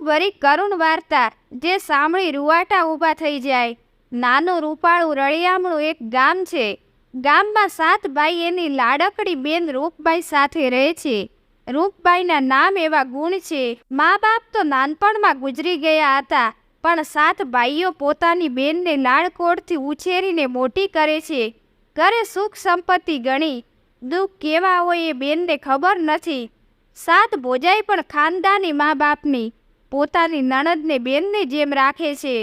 દુઃખભરી કરુણ વાર્તા જે સાંભળી રૂવાટા ઊભા થઈ જાય. નાનું રૂપાળું રળિયામણું એક ગામ છે. ગામમાં સાત ભાઈ એની લાડકડી બેન રૂપબાઈ સાથે રહે છે. રૂપબાઈના નામ એવા ગુણ છે. મા બાપ તો નાનપણમાં ગુજરી ગયા હતા, પણ સાત ભાઈઓ પોતાની બેનને લાડકોડથી ઉછેરીને મોટી કરે છે. ઘરે સુખ સંપત્તિ ગણી, દુઃખ કેવા હોય એ બેનને ખબર નથી. સાત ભોજાઈ પણ ખાનદાની મા બાપની પોતાની નણદને બેનને જેમ રાખે છે.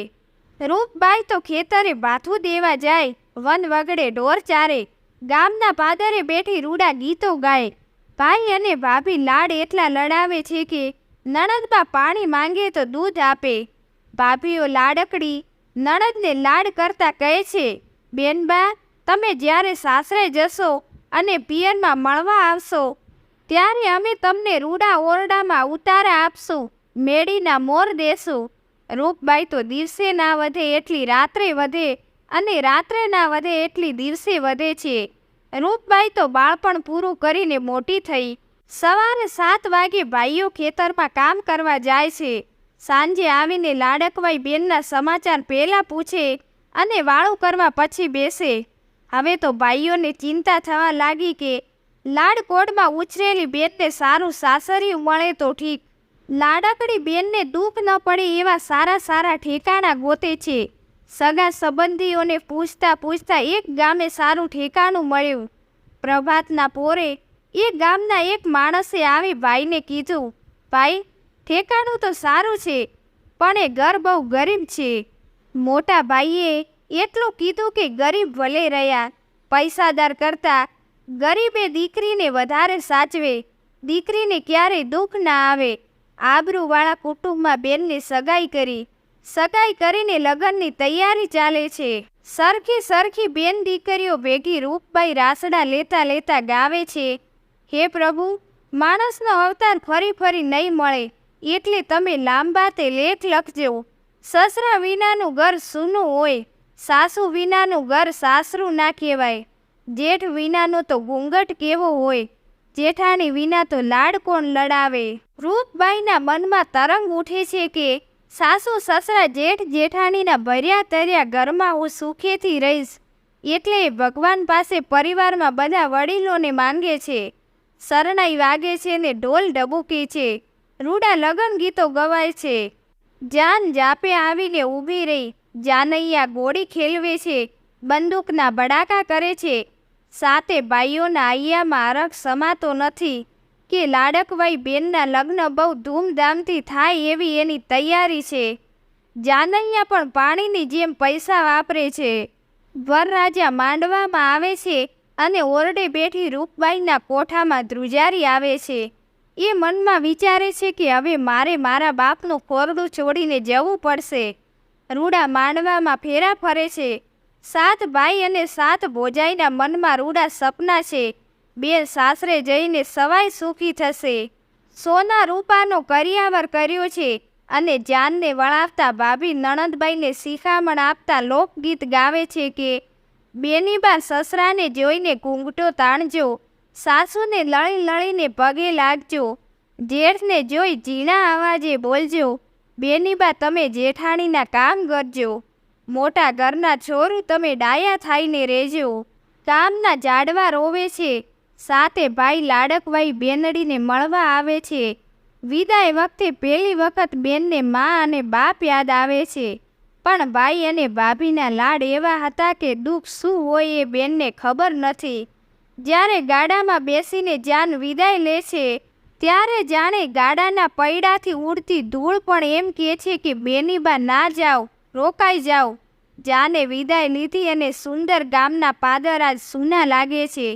રૂપબાઈ તો ખેતરે ભાથું દેવા જાય, વન વગડે ઢોર ચારે, ગામના પાદરે બેઠી રૂડા ગીતો ગાય. ભાઈ અને ભાભી લાડ એટલા લડાવે છે કે નણદબા પાણી માંગે તો દૂધ આપે. ભાભીઓ લાડકડી, નણદને લાડ કરતા કહે છે, બેનબા, તમે જ્યારે સાસરે જશો અને પિયરમાં મળવા આવશો, ત્યારે અમે તમને રૂડા ઓરડામાં ઉતારા આપશું. મેડીના મોર દેશું રૂપબાઈ તો દિવસે ના વધે એટલી રાત્રે વધે અને રાત્રે ના વધે એટલી દિવસે વધે છે. રૂપબાઈ તો બાળપણ પૂરું કરીને મોટી થઈ. સવારે સાત વાગે ભાઈઓ ખેતરમાં કામ કરવા જાય છે. સાંજે આવીને લાડકવાઈ બેનના સમાચાર પહેલાં પૂછે અને વાળું કરવા પછી બેસે. હવે તો ભાઈઓને ચિંતા થવા લાગી કે લાડકોડમાં ઉછરેલી બેનને સારું સાસરિયું મળે તો ઠીક. લાડકડી બેનને દુઃખ ન પડે એવા સારા સારા ઠેકાણા ગોતે છે. સગા સંબંધીઓને પૂછતા પૂછતા એક ગામે સારું ઠેકાણું મળ્યું. પ્રભાતના પોરે એ ગામના એક માણસે આવી ભાઈને કીધું, ભાઈ, ઠેકાણું તો સારું છે, પણ એ ઘર બહુ ગરીબ છે. મોટા ભાઈએ એટલું કીધું કે ગરીબ ભલે રહ્યા. પૈસાદાર કરતા ગરીબે દીકરીને વધારે સાચવે. દીકરીને ક્યારેય દુઃખ ના આવે. આબરૂવાળા કુટુંબમાં બેનની સગાઈ કરી. સગાઈ કરીને લગ્નની તૈયારી ચાલે છે. સરખી સરખી બેન દીકરીઓ ભેગી રૂપબાઈ રાસડા લેતા લેતા ગાવે છે. હે પ્રભુ, માણસનો અવતાર ફરી ફરી નહીં મળે. એટલે તમે લાંબા તે લેખ લખજો. સસરા વિનાનું ઘર સૂનું હોય. સાસુ વિનાનું ઘર સાસરું ના કહેવાય. જેઠ વિનાનો તો ઘૂંઘટ કેવો હોય. જેઠાણી વિના તો લાડ કોણ લડાવે? રૂપબાઈના મનમાં તરંગ ઉઠે છે કે, સાસુ, સસરા જેઠ જેઠાણીના ભર્યા તર્યા ઘરમાં હું સુખેથી રહીશ. એટલે ભગવાન પાસે પરિવારમાં બધા વડીલોને માંગે છે. શરણાઈ વાગે છે ને ઢોલ ડબુકી છે. રૂડા લગન ગીતો ગવાય છે. જાન જાપે આવીને ઊભી રહી. જાનૈયા ગોળી ખેલવે છે. બંદૂકના બડાકા કરે છે. સાતે ભાઈઓના આઈયામાં આરખ સમાતો નથી કે લાડકવાઈ બેનના લગ્ન બહુ ધૂમધામથી થાય એવી એની તૈયારી છે. જાનૈયા પણ પાણીની જેમ પૈસા વાપરે છે. વરરાજા માંડવામાં આવે છે અને ઓરડે બેઠી રૂપબાઈના કોઠામાં ધ્રુજારી આવે છે. એ મનમાં વિચારે છે કે હવે મારે મારા બાપનું ખોરડું છોડીને જવું પડશે. રૂડા માંડવામાં ફેરા ફરે છે. સાત ભાઈ અને સાત ભોજાઈના મનમાં રૂડા સપના છે. બે સાસરે જઈને સવાય સુખી થશે. સોના રૂપાનો કરિયાવર કર્યો છે અને જાનને વળાવતા ભાભી નણંદબાઈને શિખામણ આપતા લોકગીત ગાવે છે કે બેનીબા સસરાને જોઈને ઘૂંઘટો તાણજો. સાસુને લળી લળીને પગે લાગજો. જેઠને જોઈ ઝીણા અવાજે બોલજો. બેનીબા તમે જેઠાણીના કામ કરજો. મોટા ઘરના છોરું તમે ડાયા થાઈને રહેજો. કામના જાડવા રોવે છે. સાતે ભાઈ લાડકવાઈ બેનડીને મળવા આવે છે. વિદાય વખતે પહેલી વખત બેનને મા અને બાપ યાદ આવે છે. પણ ભાઈ અને ભાભીના લાડ એવા હતા કે દુઃખ શું હોય એ બેનને ખબર નથી. જ્યારે ગાડામાં બેસીને જાન વિદાય લે છે, ત્યારે જાણે ગાડાના પૈડાથી ઉડતી ધૂળ પણ એમ કહે છે કે, બેનીબા, ના જાઓ. રોકાઈ જાઓ. જાને વિદાય લીધી અને સુંદર ગામના પાદર સૂના લાગે છે.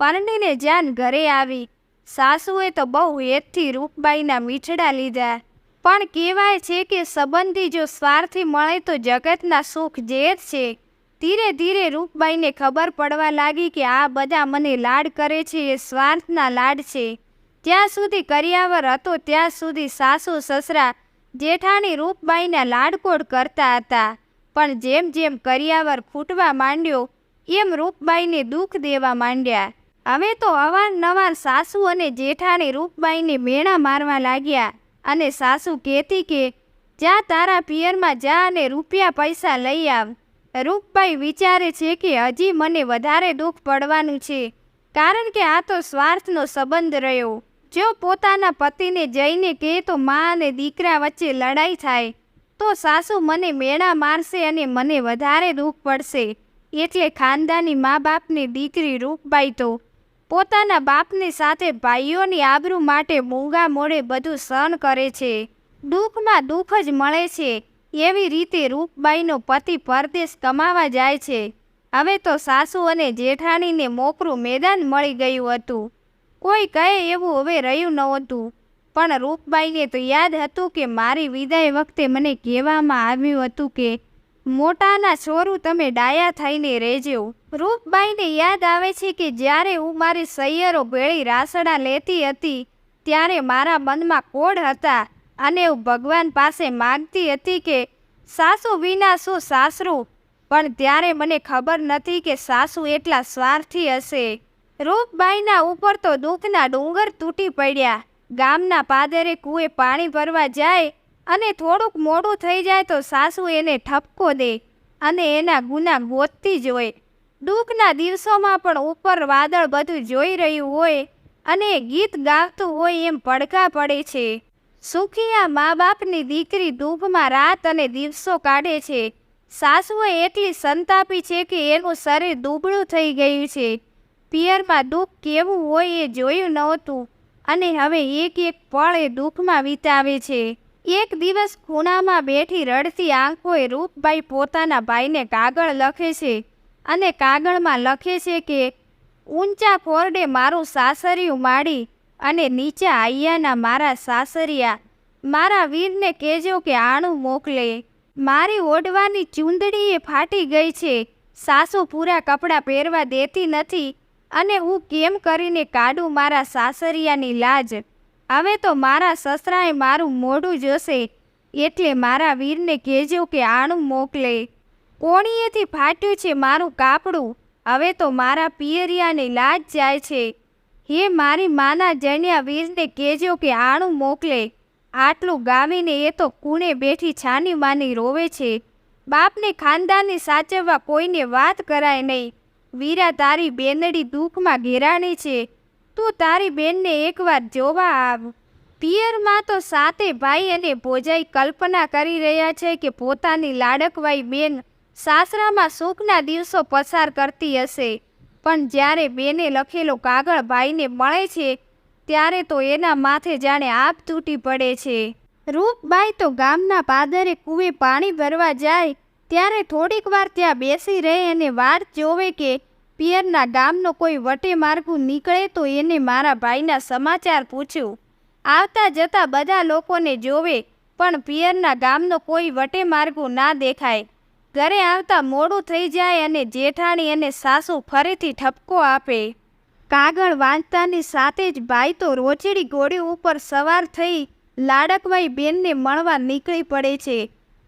પરણીને જાન ઘરે આવી. સાસુએ તો બહુ હેતથી રૂપબાઈના મીઠડા લીધા. પણ કહેવાય છે કે સંબંધી જો સ્વાર્થી મળે તો જગતના સુખ ઝેર છે. ધીરે ધીરે રૂપબાઈને ખબર પડવા લાગી કે આ બધા મને લાડ કરે છે, એ સ્વાર્થના લાડ છે. જ્યાં સુધી કરિયાવર હતો, ત્યાં સુધી સાસુ, સસરા જેઠાણી રૂપબાઈના લાડકોડ કરતા હતા, પણ જેમ જેમ કરિયાવર ખૂટવા માંડ્યો, એમ રૂપબાઈને દુઃખ દેવા માંડ્યા. હવે તો અવારનવાર સાસુ અને જેઠાણી રૂપબાઈને મેણા મારવા લાગ્યા અને સાસુ કહેતી કે, જા તારા પિયરમાં જા અને રૂપિયા પૈસા લઈ આવ. રૂપબાઈ વિચારે છે કે હજી મને વધારે દુઃખ પડવાનું છે, કારણ કે આ તો સ્વાર્થનો સંબંધ રહ્યો. જો પોતાના પતિને જઈને કહે તો મા અને દીકરા વચ્ચે લડાઈ થાય, તો સાસુ મને મેણા મારશે અને મને વધારે દુઃખ પડશે. એટલે ખાનદાની મા બાપની દીકરી રૂપબાઈ તો પોતાના બાપની સાથે ભાઈઓની આબરૂ માટે મૂંગા મોડે બધું સહન કરે છે. દુઃખમાં દુઃખ જ મળે છે. એવી રીતે રૂપબાઈનો પતિ પરદેશ કમાવા જાય છે. હવે તો સાસુ અને જેઠાણીને મોકરું મેદાન મળી ગયું હતું. કોઈ કહે એવું હવે રહ્યું નહોતું. પણ રૂપબાઈને તો યાદ હતું કે મારી વિદાય વખતે મને કહેવામાં આવ્યું હતું કે, મોટાના છોરું તમે ડાયા થઈને રહેજો. રૂપબાઈને યાદ આવે છે કે જ્યારે હું મારી સૈયરો ભેળી રાસડા લેતી હતી, ત્યારે મારા મનમાં કોડ હતા અને હું ભગવાન પાસે માગતી હતી કે, સાસુ વિના શું સાસરું? પણ ત્યારે મને ખબર નથી કે સાસુ એટલા સ્વાર્થી હશે. રૂપબાઈના ઉપર તો દુઃખના ડુંગર તૂટી પડ્યા. ગામના પાદરે કૂએ પાણી ભરવા જાય અને થોડુંક મોડું થઈ જાય તો સાસુ એને ઠપકો દે અને એના ગુના ગોતતી જ હોય. દુઃખના દિવસોમાં પણ ઉપર વાદળ બધું જોઈ રહ્યું હોય અને ગીત ગાતું હોય એમ પડકા પડે છે. સુખિયા મા બાપની દીકરી દુઃખમાં રાત અને દિવસો કાઢે છે. સાસુએ એટલી સંતાપી છે કે એનું શરીર દુબળું થઈ ગયું છે. પિયરમાં દુઃખ કેવું હોય એ જોયું નહોતું. અને હવે એક એક પળ એ દુઃખમાં વિતાવે છે. એક દિવસ ખૂણામાં બેઠી રડતી આંખોએ રૂપભાઈ પોતાના ભાઈને કાગળ લખે છે. અને કાગળમાં લખે છે કે, ઊંચા ફોરડે મારું સાસરિયું માડી અને નીચા આયાના મારા સાસરિયા. મારા વીરને કહેજો કે આણું મોકલે. મારી ઓઢવાની ચૂંદડી એ ફાટી ગઈ છે. સાસુ પૂરા કપડાં પહેરવા દેતી નથી. અને હું કેમ કરીને કાઢું મારા સાસરિયાની લાજ? હવે તો મારા સસરાએ મારું મોઢું જોશે, એટલે મારા વીરને કહેજો કે આણું મોકલે. કોણીએથી ફાટ્યું છે મારું કાપડું? હવે તો મારા પિયરિયાની લાજ જાય છે. હે મારી માના જણ્યા વીરને કહેજો કે આણું મોકલે. આટલું ગાવીને એ તો કુણે બેઠી છાની માની રોવે છે. બાપને ખાનદાની સાચવવા કોઈને વાત કરાય નહીં. વીરા તારી બેનડી દુઃખમાં ઘેરાણી છે. તું તારી બેનને એકવાર જોવા આવ. પિયરમાં તો સાતે ભાઈ અને ભોજાઈ કલ્પના કરી રહ્યા છે કે પોતાની લાડકવાઈ બેન સાસરામાં સુખના દિવસો પસાર કરતી હશે. પણ જ્યારે બેને લખેલો કાગળ ભાઈને મળે છે, ત્યારે તો એના માથે જાણે આપ તૂટી પડે છે. રૂપબાઈ તો ગામના પાદરે કૂવે પાણી ભરવા જાય ત્યારે થોડીક વાર ત્યાં બેસી રહે અને વાટ જોવે કે પિયરના ગામનો કોઈ વટે માર્ગું નીકળે તો એને મારા ભાઈના સમાચાર પૂછ્યું. આવતા જતા બધા લોકોને જોવે, પણ પિયરના ગામનો કોઈ વટે માર્ગું ના દેખાય. ઘરે આવતા મોડું થઈ જાય અને જેઠાણી અને સાસુ ફરીથી ઠપકો આપે. કાગળ વાંચતાની સાથે જ ભાઈ તો રોચડી ઘોડી ઉપર સવાર થઈ લાડકભાઈ બેનને મળવા નીકળી પડે છે.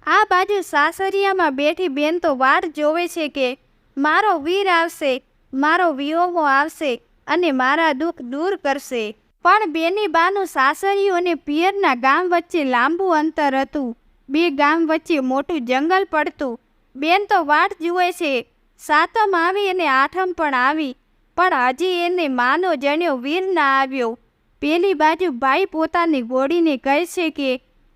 આ બાજુ સાસરિયામાં બેઠી બેન તો વાટ જોવે છે કે, મારો વીર આવશે, મારો વિયોગો આવશે અને મારા દુઃખ દૂર કરશે. પણ બેની બાનું સાસરિયું અને પિયરના ગામ વચ્ચે લાંબુ અંતર હતું. બે ગામ વચ્ચે મોટું જંગલ પડતું. બેન તો વાટ જુએ છે, સાતમ આવી અને આઠમ પણ આવી. પણ હજી એને માનો જણ્યો વીર ના આવ્યો. પેલી બાજુ ભાઈ પોતાની ગોળીને કહે છે કે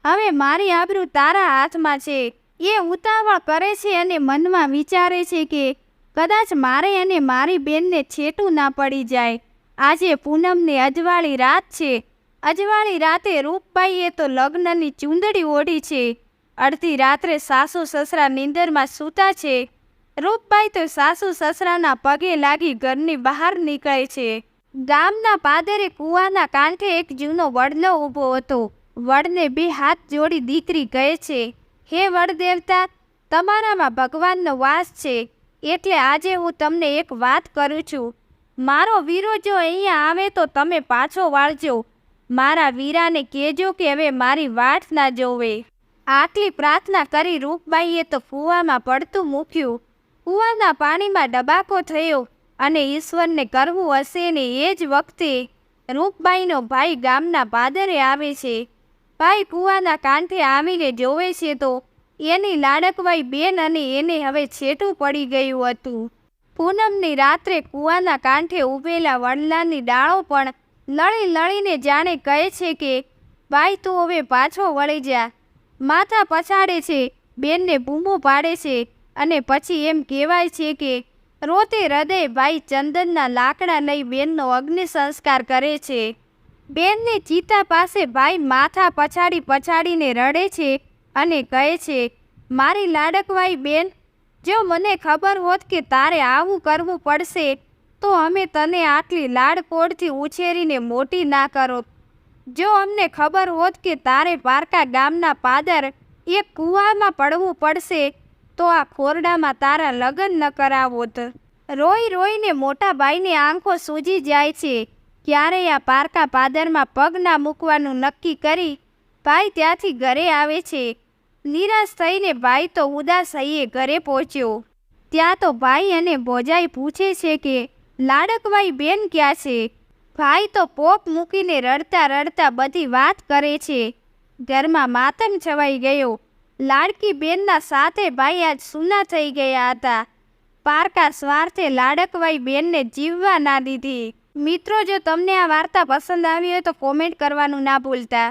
હવે મારી આબરૂ તારા હાથમાં છે. એ ઉતાવળ કરે છે અને મનમાં વિચારે છે કે કદાચ મારે અને મારી બેનને છેટું ના પડી જાય. આજે પૂનમની અજવાળી રાત છે. અજવાળી રાતે રૂપભાઈએ તો લગ્નની ચૂંદડી ઓઢી છે. અડધી રાત્રે સાસુ સસરા નીંદરમાં સૂતા છે. રૂપભાઈ તો સાસુ સસરાના પગે લાગી ઘરની બહાર નીકળે છે. ગામના પાદરે કૂવાના કાંઠે એક જૂનો વડલો ઊભો હતો. વડને બે હાથ જોડી દીકરી કહે છે, હે વડ દેવતા તમારામાં ભગવાનનો વાસ છે, એટલે આજે હું તમને એક વાત કરું છું. મારો વીરો જો અહીંયા આવે તો તમે પાછો વાળજો. મારા વીરાને કહેજો કે હવે મારી વાટ ના જોવે. આટલી પ્રાર્થના કરી રૂપબાઈએ તો કૂવામાં પડતું મૂક્યું. કૂવાના પાણીમાં ડબાકો થયો અને ઈશ્વરને કરવું હશે ને એ જ વખતે રૂપબાઈનો ભાઈ ગામના પાદરે આવે છે. ભાઈ, કૂવાના કાંઠે આવીને જોવે છે તો એની લાડકવાઈ બેન અને એને હવે છેટું પડી ગયું હતું. પૂનમની રાત્રે કૂવાના કાંઠે ઊભેલા વડલાની ડાળો પણ લળી લળીને જાણે કહે છે કે, ભાઈ, તું હવે પાછો વળી જા. માથા પછાડે છે, બેનને બૂમો પાડે છે અને પછી એમ કહેવાય છે કે, રોતે હૃદય ભાઈ ચંદનના લાકડા લઈ બેનનો અગ્નિ સંસ્કાર કરે છે. બેનની ચિતા પાસે ભાઈ માથા પછાડી પછાડીને રડે છે અને કહે છે, મારી લાડકવાઈ બેન, જો મને ખબર હોત કે તારે આવું કરવું પડશે, તો અમે તને આટલી લાડકોડથી ઉછેરીને મોટી ના કરો. જો અમને ખબર હોત કે તારે પારકા ગામના પાદર એક કૂવામાં પડવું પડશે, તો આ ખોરડામાં તારા લગ્ન ન કરાવોત. રોઈ રોઈને મોટા ભાઈની આંખો સૂજી જાય છે. ક્યારે આ પારકા પાદરમાં પગ ના મૂકવાનું નક્કી કરી ભાઈ ત્યાંથી ઘરે આવે છે. નિરાશ થઈને ભાઈ તો ઉદાસ થઈએ ઘરે પહોંચ્યો. ત્યાં તો ભાઈ અને ભોજાઈ પૂછે છે કે, લાડકભાઈ બેન ક્યાં છે? ભાઈ તો પોપ મૂકીને રડતા રડતા બધી વાત કરે છે. ઘરમાં માતમ છવાઈ ગયો. લાડકી બેનના સાથે ભાઈ આજ સૂના થઈ ગયા હતા. પારકા સ્વાર્થે લાડકવાઈ બેનને જીવવા ના દીધી. મિત્રો જો તમને આ વાર્તા પસંદ આવી હોય તો કોમેન્ટ કરવાનું ના ભૂલતા.